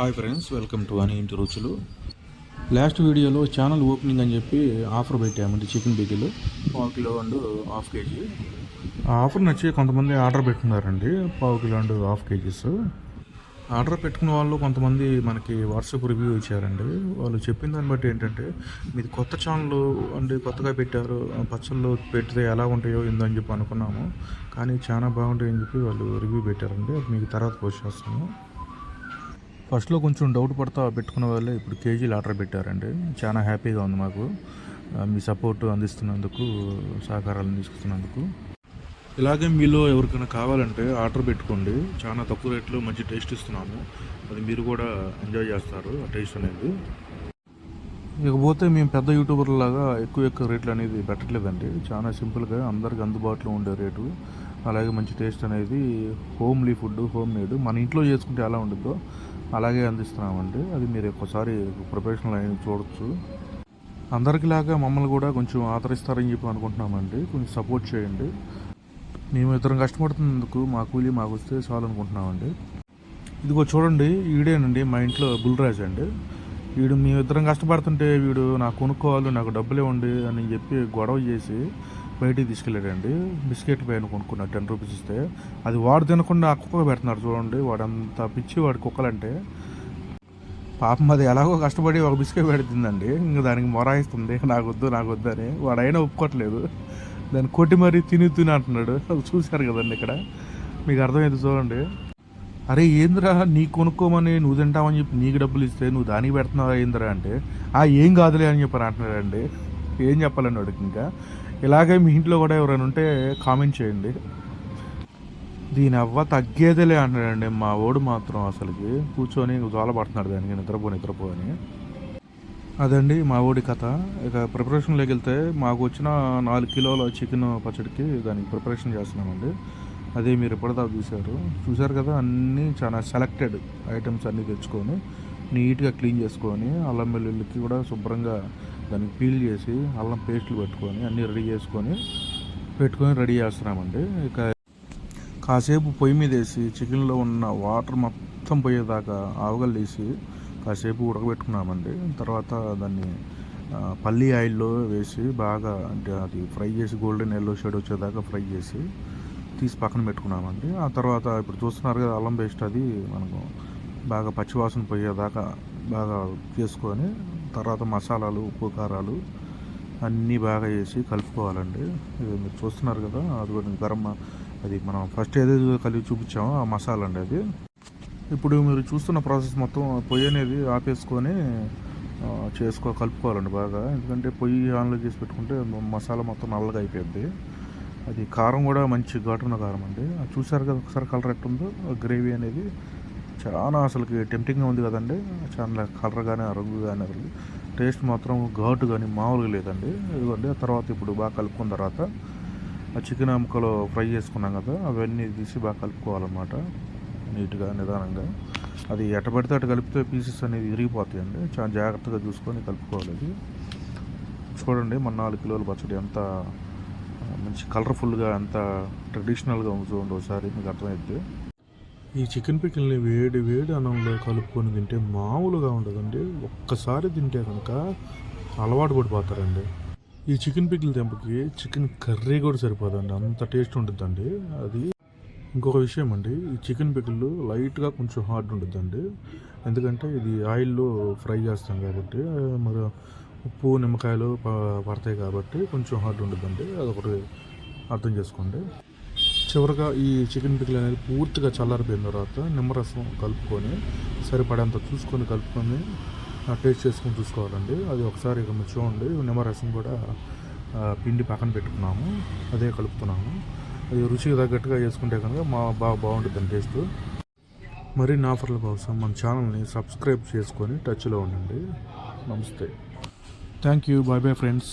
Hi friends welcome to అని ఇంటి రుచులు లాస్ట్ వీడియోలో ఛానల్ ఓపెనింగ్ అని చెప్పి ఆఫర్ పెట్టామండి చికెన్ బిగిలు పావు కిలో అండ్ హాఫ్ కేజీ. ఆ ఆఫర్ నచ్చి కొంతమంది ఆర్డర్ పెట్టుకున్నారండి పావు kilo and half KGs. Order పెట్టుకున్న వాళ్ళు కొంతమంది మనకి వాట్సాప్ రివ్యూ ఇచ్చారండి. వాళ్ళు చెప్పిన దాన్ని బట్టి ఏంటంటే మీది కొత్త ఛానల్ అండి కొత్తగా పెట్టారు పచ్చళ్ళు పెడితే ఎలా ఉంటాయో ఏందని చెప్పి అనుకున్నాము. కానీ చాలా బాగుంటాయని చెప్పి వాళ్ళు రివ్యూ పెట్టారండి. మీకు తర్వాత పోస్ట్ చేస్తాము ఫస్ట్లో కొంచెం డౌట్ పడతా పెట్టుకున్న వాళ్ళే ఇప్పుడు కేజీలు ఆర్డర్ పెట్టారండి. చాలా హ్యాపీగా ఉంది మాకు. మీ సపోర్ట్ అందిస్తున్నందుకు సహకారాలు తీసుకున్నందుకు ఇలాగే మీలో ఎవరికైనా కావాలంటే ఆర్డర్ పెట్టుకోండి. చాలా తక్కువ రేట్లో మంచి టేస్ట్ ఇస్తున్నాము. అది మీరు కూడా ఎంజాయ్ చేస్తారు ఆ టేస్ట్ అనేది. ఇకపోతే మేము పెద్ద యూట్యూబర్ లాగా ఎక్కువ ఎక్కువ రేట్లు అనేది పెట్టట్లేదండి. చాలా సింపుల్గా అందరికి అందుబాటులో ఉండే రేటు. అలాగే మంచి టేస్ట్ అనేది హోమ్లీ ఫుడ్ హోమ్ మేడ్. మన ఇంట్లో చేసుకుంటే ఎలా ఉంటుందో అలాగే అందిస్తున్నామండి. అది మీరు ఒక్కసారి ప్రొఫెషనల్ అయిన చూడొచ్చు. అందరికిలాగా మమ్మల్ని కూడా కొంచెం ఆదరిస్తారని చెప్పి అనుకుంటున్నామండి. కొంచెం సపోర్ట్ చేయండి. మేము ఇద్దరం కష్టపడుతున్నందుకు మా కూలీ మాకు వస్తే చాలు అనుకుంటున్నామండి ఇదిగో చూడండి ఈడేనండి మా ఇంట్లో బుల్రాజ్ అండి. వీడు మేమిద్దరం కష్టపడుతుంటే వీడు నాకు కొనుక్కోవాలి నాకు డబ్బులు ఇవ్వండి అని చెప్పి గొడవ చేసి బయటికి తీసుకెళ్ళాడండి. బిస్కెట్ పైన కొనుక్కున్నాడు టెన్ రూపీస్ ఇస్తే. అది వాడు తినకుండా ఆ కుక్క పెడుతున్నాడు చూడండి. వాడంత పిచ్చి వాడి కుక్కలంటే. పాపం అది ఎలాగో కష్టపడి ఒక బిస్కెట్ పెడుతుందండి. ఇంకా దానికి మొరాయిస్తుంది. నాకు వద్దు నాకు వద్దు అని. వాడైనా ఒప్పుకోవట్లేదు దాన్ని కొట్టి మరీ తిని తిని అంటున్నాడు. అది చూశారు కదండి ఇక్కడ. మీకు అర్థమైంది చూడండి. అరే ఏందిరా? నీ కొనుక్కోమని నువ్వు తింటావని చెప్పి నీకు డబ్బులు ఇస్తే నువ్వు దానికి పెడుతున్నావా ఏందిరా అంటే. ఆ ఏం కాదులే అని చెప్పి అంటున్నాడండి. ఏం చెప్పాలండి వాడికి ఇంకా? ఇలాగే మీ ఇంట్లో కూడా ఎవరైనా ఉంటే కామెంట్ చేయండి. దీని అవ్వ తగ్గేదేలే అంటాడండి మా ఓడు మాత్రం అసలుకి కూర్చొని పడుతున్నాడు దానికి నిద్రపో నిద్రపో అని అదండి మా ఓడి కథ. ఇక ప్రిపరేషన్లోకి వెళ్తే మాకు వచ్చిన నాలుగు కిలోల చికెన్ పచ్చడికి దానికి ప్రిపరేషన్ చేస్తున్నామండి. అదే మీరు ఎప్పటిదాకా చూశారు. చూశారు కదా అన్నీ చాలా సెలెక్టెడ్ ఐటమ్స్ అన్నీ తెచ్చుకొని నీట్గా క్లీన్ చేసుకొని అల్లం వెల్లుల్లికి కూడా శుభ్రంగా దానికి పీల్ చేసి అల్లం పేస్ట్లు పెట్టుకొని అన్నీ రెడీ చేసుకొని పెట్టుకొని రెడీ చేస్తున్నామండి. ఇక కాసేపు పొయ్యి మీద వేసి చికెన్లో ఉన్న వాటర్ మొత్తం పోయేదాకా వేసి కాసేపు ఉడకబెట్టుకున్నామండి. తర్వాత దాన్ని పల్లి ఆయిల్లో వేసి బాగా అంటే అది ఫ్రై చేసి గోల్డెన్ ఎల్లో షేడ్ వచ్చేదాకా ఫ్రై చేసి తీసి పక్కన పెట్టుకున్నామండి. ఆ తర్వాత ఇప్పుడు చూస్తున్నారు కదా అల్లం పేస్ట్ అది మనకు బాగా పచ్చివాసన పోయేదాకా బాగా చేసుకొని తర్వాత మసాలాలు ఉప్పు కారాలు అన్నీ బాగా వేసి కలుపుకోవాలండి. ఇది మీరు చూస్తున్నారు కదా అది కూడా గరం అది మనం ఫస్ట్ ఏదైతే కలిపి చూపించామో ఆ మసాలా అండి అది. ఇప్పుడు మీరు చూస్తున్న ప్రాసెస్ మొత్తం పొయ్యి అనేది ఆపేసుకొని చేసుకో కలుపుకోవాలండి బాగా. ఎందుకంటే పొయ్యి ఆన్లో చేసి పెట్టుకుంటే మసాలా మొత్తం నల్లగా అయిపోయింది అది కారం కూడా మంచి ఘాటున్న కారం అండి. అది చూసారు కదా ఒకసారి కలర్ ఎట్టుందో గ్రేవీ అనేది చాలా అసలుకి టెంప్టింగ్గా ఉంది కదండి. చాలా కలర్ కానీ రంగు కానీ అసలు. టేస్ట్ మాత్రం ఘాటు కానీ మామూలుగా లేదండి. ఇదిగోండి ఆ తర్వాత ఇప్పుడు బాగా కలుపుకున్న తర్వాత ఆ చికెన్ అమ్మకలో ఫ్రై చేసుకున్నాం కదా అవన్నీ తీసి బాగా కలుపుకోవాలన్నమాట. నీట్గా నిదానంగా. అది ఎట పడితే అటు కలిపితే పీసెస్ అనేది విరిగిపోతాయండి. చాలా జాగ్రత్తగా చూసుకొని కలుపుకోవాలి అది. చూడండి మన నాలుగు కిలోల పచ్చడి ఎంత మంచి కలర్ఫుల్గా ఎంత ట్రెడిషనల్గా ఉంటుంది ఒకసారి మీకు అర్థమైద్ది. ఈ చికెన్ పికిల్ని వేడి వేడి అన్నంలో కలుపుకొని తింటే మామూలుగా ఉండదండి. ఒక్కసారి తింటే కనుక అలవాటు పడిపోతారండి. ఈ చికెన్ పికిల్ తెంపకి చికెన్ కర్రీ కూడా సరిపోదండి. అంత టేస్ట్ ఉంటుందండి. అది ఇంకొక విషయం అండి. ఈ చికెన్ పికిల్ లైట్గా కొంచెం హార్డ్ ఉంటుందండి. ఎందుకంటే ఇది ఆయిల్లో ఫ్రై చేస్తాం కాబట్టి మరి ఉప్పు నిమ్మకాయలు ప- పడతాయి కాబట్టి కొంచెం హార్డ్ ఉంటుందండి. అదొకటి అర్థం చేసుకోండి. చివరిగా ఈ చికెన్ పికిల్ అనేది పూర్తిగా చల్లారిపోయిన తర్వాత నిమ్మరసం కలుపుకొని సరిపడేంత చూసుకొని కలుపుకొని టేస్ట్ చేసుకొని చూసుకోవాలండి. అది ఒకసారి ఇక మీరు చూడండి. నిమ్మరసం కూడా పిండి పక్కన పెట్టుకున్నాము. అదే కలుపుతున్నాము. అది రుచికి తగ్గట్టుగా చేసుకుంటే కనుక మా బాగా బాగుంటుంది టేస్ట్. మరిన్ని ఆఫర్ల కోసం మన ఛానల్ని సబ్స్క్రైబ్ చేసుకొని టచ్లో ఉండండి. నమస్తే. Thank you bye bye friends